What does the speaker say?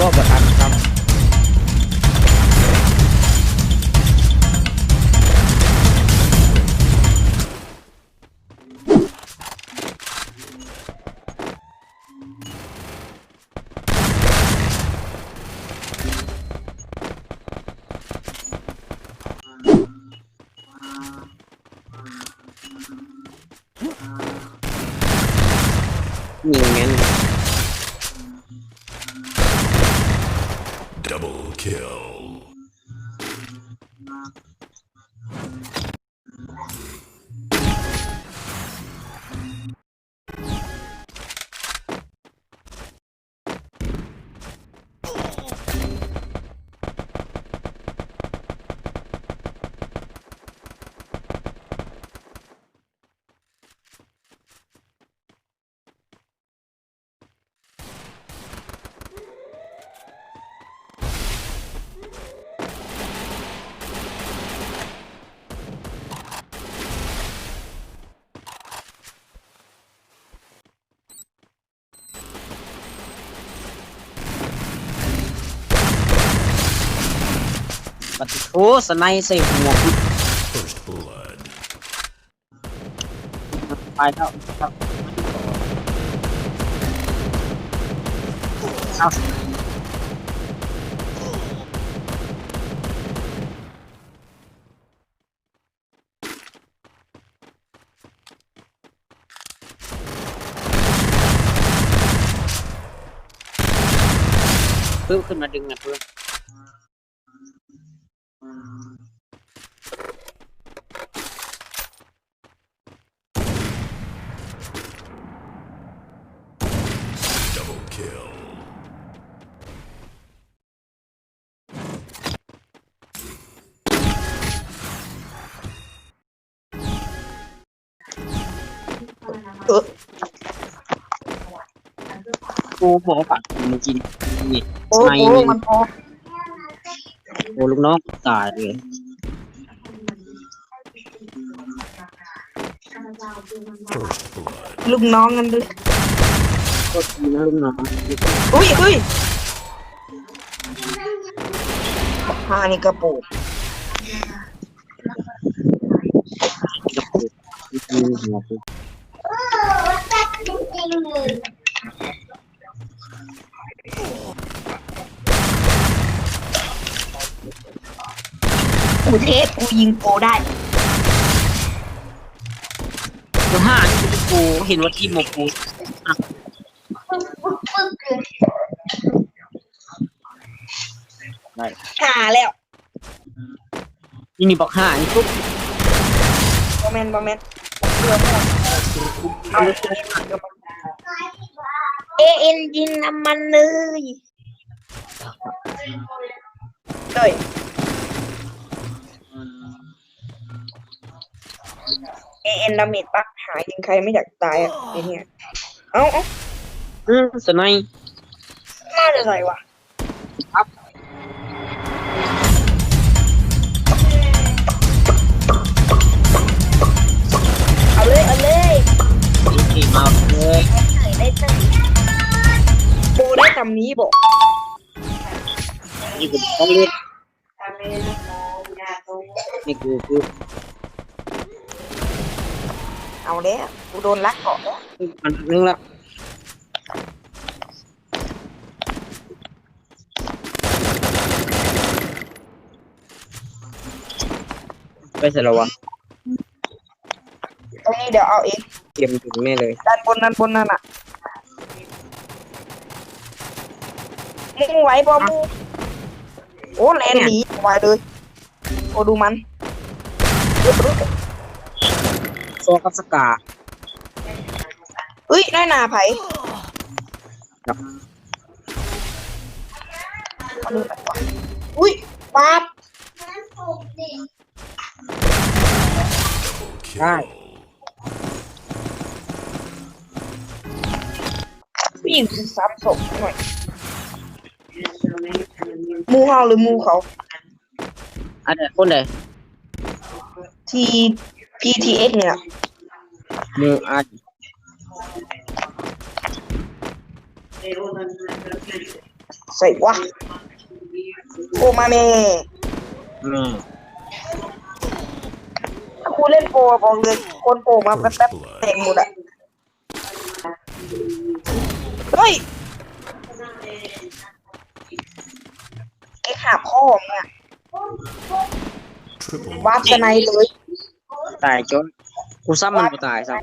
ก็กระทันครับมีเงี้ย kill. บัดโถสไนใส่หัวไปแล้วครับเอาปึ๊บขึ้นมาดึงนะปึ๊บ Double kill. เอ บอกว่าปากมึงกินนี่โอ้ในโหมันพอโอ้ลูกน้องตายเลยลูกน้องกันด้วย ก็ดีนะลูกน้องอุ้ยอุ้ยห้านี่กระปุกกับกูมีหัวกูกูเทพกูยิงโปได้กูห้านี่คือกูเห็นว่าทีมของกูอะได้ หาแล้วนี่นี่บอกห้านี่ปุ๊บบอแมนบอแมนเรือหมดเอาเอเอ็นยิงน้ำมันเลยเฮ้ยเอเอ็นดาเมจปะหายิงใครไม่อยากตายอะไอเนี่ยเอ้าเอ้าอืมสไนป์น่าจะใส่วะ 25นี่ผมต้องเลือกนี่กูกูเอาแล้วกูโดนลักเกาะแล้วมันนึงละไปเสร็จแล้ววะตรงนี้เดี๋ยวเอาเองเตรียมถึงแม่เลยด้านบนด้านบนนั่นอะ มูไหวบอมูโอ้แลนหนีไหวเลย โอ้ดูมันโซกับสกาเอ้ยได้หนาไผ่ครับเอาดูหน่อยก่อนอุ้ยปั๊บ Kill. ได้ผู้หญิงคือซ้ำศพหน่อยห มูเฮาหรือหมูเขาอันไหนคนไหนที PTX เนี่ยมืออันใส่วะโอมาเมอืมถ้ากูเล่นโปรบอกเลยคนโปรมาแป๊บๆแต่งหมดอะเฮ้ยไอ้ขาพ่อมึงอะ Triple วาร์ปสไนเลยตายจนกูซ้ำมันกูตายซ้